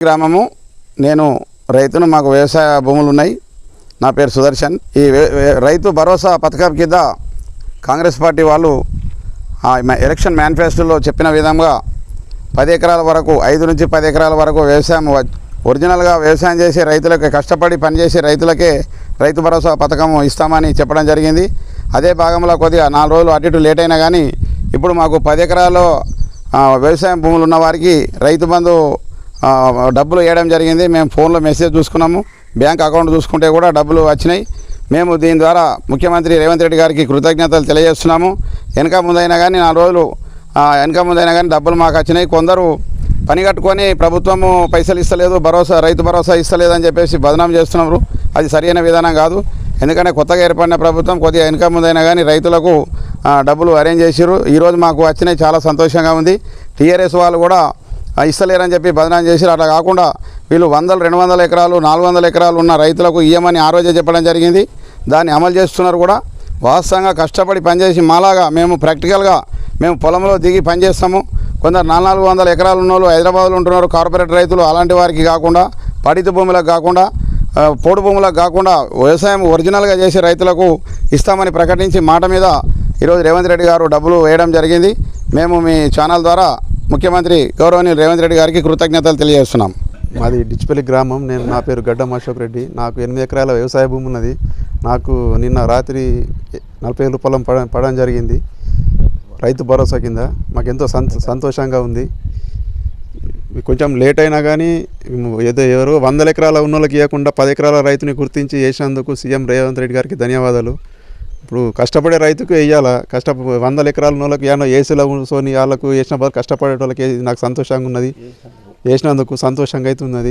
గ్రామము. నేను రైతును మాకు వ్యవసాయ భూములు ఉన్నాయి నా పేరు సుదర్శన్. ఈ వే- రైతు భరోసా పథకం కింద కాంగ్రెస్ పార్టీ వాళ్ళు మ- ఎలక్షన్ మేనిఫెస్టోలో చెప్పిన విధంగా పది ఎకరాల వరకు ఐదు నుంచి పది ఎకరాల వరకు వ్యవసాయం ఒరిజినల్గా వ్యవసాయం చేసే రైతులకు కష్టపడి పనిచేసే రైతులకే రైతు భరోసా పథకం ఇస్తామని చెప్పడం జరిగింది. అదే భాగంలో కొద్దిగా నాలుగు రోజులు అటు ఇటు లేట్ అయినా కానీ ఇప్పుడు మాకు పది ఎకరాల్లో వ్యవసాయం భూములు ఉన్న వారికి రైతు బంధు డబ్బులు వేయడం జరిగింది. మేము ఫోన్లో మెసేజ్ చూసుకున్నాము. బ్యాంక్ అకౌంట్ చూసుకుంటే కూడా డబ్బులు వచ్చినాయి. మేము దీని ద్వారా ముఖ్యమంత్రి రేవంత్ రెడ్డి గారికి కృతజ్ఞతలు తెలియజేస్తున్నాము. వెనక ముందైనా కానీ నాలుగు రోజులు వెనక ముందైనా కానీ డబ్బులు మాకు వచ్చినాయి. కొందరు పని కట్టుకొని ప్రభుత్వము పైసలు ఇస్తలేదు భరోసా రైతు భరోసా ఇస్తలేదు అని చెప్పేసి బదనాం చేస్తున్నారు. అది సరైన విధానం కాదు. ఎందుకంటే కొత్తగా ఏర్పడిన ప్రభుత్వం కొద్దిగా వెనక ముందైనా కానీ రైతులకు డబ్బులు అరేంజ్ చేసారు ఈరోజు మాకు వచ్చినాయి. చాలా సంతోషంగా ఉంది. టీఆర్ఎస్ వాళ్ళు కూడా ఇస్తలేరని చెప్పి బదనాం చేసిరు అట్లా కాకుండా వీళ్ళు వందలు రెండు వందల ఎకరాలు నాలుగు వందల ఎకరాలు ఉన్న రైతులకు ఇయ్యమని ఆ రోజే చెప్పడం జరిగింది. దాన్ని అమలు చేస్తున్నారు కూడా. వాస్తవంగా కష్టపడి పనిచేసి మాలాగా మేము ప్రాక్టికల్గా మేము పొలంలో దిగి పనిచేస్తాము. కొందరు నాలుగు నాలుగు వందల ఎకరాలు ఉన్న వాళ్ళు హైదరాబాద్లో ఉంటున్నారు. కార్పొరేట్ రైతులు అలాంటి వారికి కాకుండా పడిత భూములకు కాకుండా పోడు భూములకు కాకుండా వ్యవసాయం ఒరిజినల్గా చేసే రైతులకు ఇస్తామని ప్రకటించి మాట మీద ఈరోజు రేవంత్ రెడ్డి గారు డబ్బులు వేయడం జరిగింది. మేము మీ ఛానల్ ద్వారా ముఖ్యమంత్రి గౌరవనీయులు రేవంత్ రెడ్డి గారికి కృతజ్ఞతలు తెలియజేస్తున్నాం. మాది డిచ్పల్లి గ్రామం. నేను నా పేరు గడ్డం అశోక్ రెడ్డి. నాకు ఎనిమిది ఎకరాల వ్యవసాయ భూమి ఉన్నది. నాకు నిన్న రాత్రి నలభై ఏళ్ళు పొలం పడ పడడం జరిగింది. రైతు భరోసా కింద. మాకు ఎంతో సంత సంతోషంగా ఉంది. కొంచెం లేట్ అయినా కానీ ఏదో ఎవరో వందల ఎకరాల ఉన్న వాళ్ళకి ఇవ్వకుండా పది ఎకరాల రైతుని గుర్తించి చేసినందుకు సీఎం రేవంత్ రెడ్డి గారికి ధన్యవాదాలు. ఇప్పుడు కష్టపడే రైతుకు వేయాలా కష్ట వందల ఎకరాల వాళ్ళకి ఏమన్నా ఏసీలో కూర్చొని వాళ్ళకు వేసిన బదులు కష్టపడే వాళ్ళకి నాకు సంతోషంగా ఉన్నది? వేసినందుకు సంతోషంగా అయితే ఉన్నది